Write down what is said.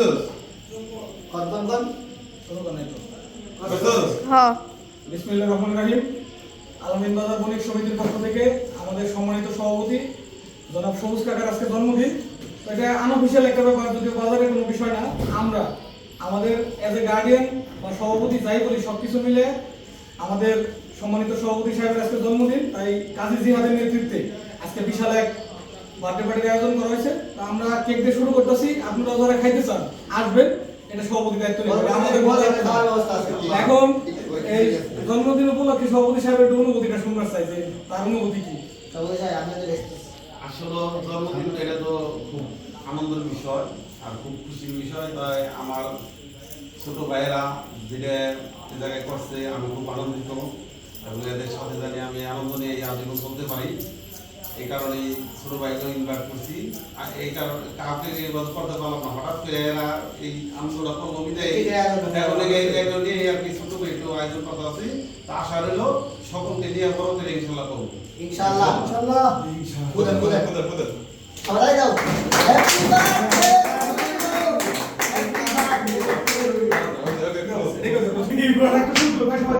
কইছস কন কন কন শুরু করেন তো কইছস হ্যাঁ বিসমিল্লাহ রহমান রাহিম আলমিন বাজার বণিক সমিতির পক্ষ থেকে আমাদের সম্মানিত সভাপতি জনাব সবুজ কাকার আজকে জন্মদিন। এটা আনঅফিসিয়াল একটা ব্যাপার যদিও বাজারের কোনো বিষয় না। আমরা আমাদের অ্যাজ এ গার্ডিয়ান বা সভাপতি যাই বলি সব কিছু মিলে আমাদের সম্মানিত সভাপতি সাহেবের আজকে জন্মদিন। তাই কাজী জিহাদের নেতৃত্বে আজকে বিশাল এক বার্থডে পার্টির আয়োজন করা হয়েছে। তো আমরা কেক দিয়ে শুরু করতেছি। আপনারা যারা খাইতে চান আসবেন। এটা সভাপতি দায়িত্ব নেবে আমাদের এখন এই জন্মদিন উপলক্ষে সভাপতি সাহেবের একটু অনুভূতিটা শুনবার চাই যে তার অনুভূতি কি? আসলে জন্মদিন এটা তো খুব আনন্দের বিষয় আর খুব খুশির বিষয়। তাই আমার ছোট ভাইয়েরা যেটা এ জায়গায় করছে আমি খুব আনন্দিত। এবং এদের সাথে জানি আমি আনন্দ নিয়ে এই আজীবন চলতে পারি। এই কারণে ছোটো ভাইকে ইনভাইট করছি। আর এই কারণে কাউকে নির্বাচ করতে পারলাম না হঠাৎ করে এরা এই আনন্দটা করব বিদায় নিয়ে আর কি ছোটো একটু আয়োজন কথা আছে। তা আশা রইল সকলকে নিয়ে বড় ইনশাল্লাহ করব। ইনশাল্লাহ।